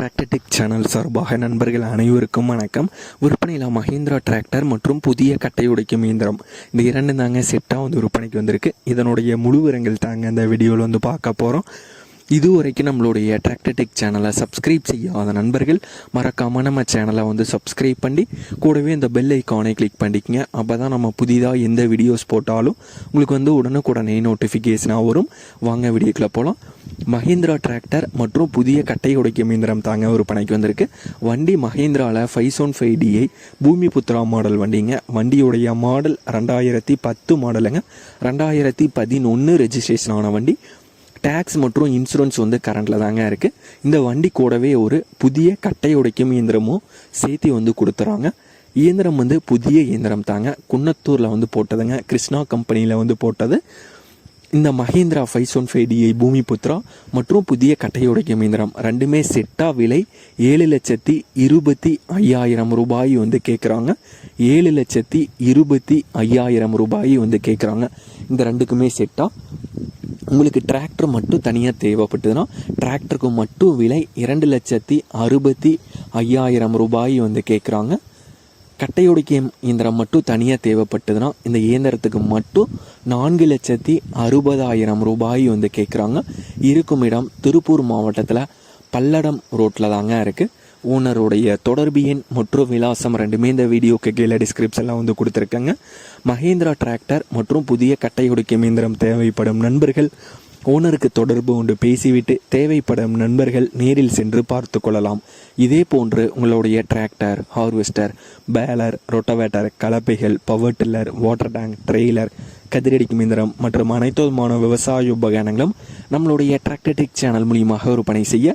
Tractor Tech channel சார்பாக நண்பர்கள் அனைவருக்கும் வணக்கம். விற்பனையில் மஹேந்திரா டிராக்டர் மற்றும் புதிய கட்டை உடைக்கும் இயந்திரம். இந்த இரண்டு தாங்க செட்டாக வந்து விற்பனைக்கு வந்திருக்கு. இதனுடைய முழு விவரங்கள் தாங்க இந்த வீடியோவில் வந்து பார்க்க போகிறோம் இதுவரைக்கும் நம்மளுடைய டிராக்டர்டெக் சேனலை சப்ஸ்கிரைப் செய்யாத நண்பர்கள் மறக்காமல் நம்ம சேனலை வந்து சப்ஸ்கிரைப் பண்ணி கூடவே இந்த பெல் ஐக்கானை கிளிக் பண்ணிக்கங்க. அப்போ தான் நம்ம புதிதாக எந்த வீடியோஸ் போட்டாலும் உங்களுக்கு வந்து உடனுக்குடனே நோட்டிஃபிகேஷனாக வரும். வாங்க வீடியோக்குள்ளே போகலாம் மஹிந்திரா டிராக்டர் மற்றும் புதிய கட்டை உடைக்கும் இயந்திரம் தாங்க விற்பனைக்கு வந்திருக்கு. வண்டி மஹேந்திராவில் five seven five DI Bhoomi Putra model வண்டிங்க. வண்டியுடைய மாடல் ரெண்டாயிரத்தி பத்து மாடலுங்க ரெண்டாயிரத்தி பதினொன்று ரெஜிஸ்ட்ரேஷன் ஆன வண்டி. டேக்ஸ் மற்றும் இன்சூரன்ஸ் வந்து கரண்டில் தாங்க இருக்குது இந்த வண்டி கூடவே ஒரு புதிய கட்டை உடைக்கும் இயந்திரமும் சேர்த்து வந்து கொடுத்துறாங்க. இயந்திரம் வந்து புதிய இயந்திரம் தாங்க. குன்னத்தூரில் வந்து போட்டதுங்க. கிருஷ்ணா கம்பெனியில் வந்து போட்டது. இந்த Mahindra five one five DI Bhoomi Putra மற்றும் புதிய கட்டையுடைக்கும் இயந்திரம். ரெண்டுமே செட்டாக விலை ஏழு லட்சத்தி இருபத்தி ஐயாயிரம் ரூபாய் வந்து கேட்குறாங்க ஏழு லட்சத்தி இருபத்தி ஐயாயிரம் ரூபாய் வந்து கேட்குறாங்க இந்த ரெண்டுக்குமே செட்டாக உங்களுக்கு டிராக்டர் மட்டும் தனியாக தேவைப்பட்டதுன்னா டிராக்டருக்கு மட்டும் விலை இரண்டு லட்சத்தி அறுபத்தி ஐயாயிரம் ரூபாய் வந்து கேட்குறாங்க கட்டையுடைக்க இயந்திரம் மட்டும் தனியாக தேவைப்பட்டதுன்னா இந்த இயந்திரத்துக்கு மட்டும் நான்கு லட்சத்தி அறுபதாயிரம் ரூபாய் வந்து கேட்குறாங்க இருக்கும் இடம் திருப்பூர் மாவட்டத்தில் பல்லடம் ரோட்டில் தாங்க இருக்குது ஓனருடைய தொடர்பு எண் மற்றும் விலாசம் ரெண்டுமே இந்த வீடியோக்கு கீழே டிஸ்கிரிப்ஷனில் வந்து கொடுத்துருக்கேங்க. மஹேந்திரா டிராக்டர் மற்றும் புதிய கட்டை உடைக்கும் இயந்திரம் தேவைப்படும் நண்பர்கள் ஓனருக்கு தொடர்பு கொண்டு பேசிவிட்டு தேவைப்படும் நண்பர்கள் நேரில் சென்று பார்த்து கொள்ளலாம். இதே போன்று உங்களுடைய tractor harvester baler rotavator கலப்பைகள் power tiller water tank trailer கதிரடிக்கும் இயந்திரம் மற்றும் அனைத்து விதமான விவசாய உபகரணங்களும் நம்மளுடைய டிராக்டர்டிக் சேனல் மூலியமாக விற்பனை செய்ய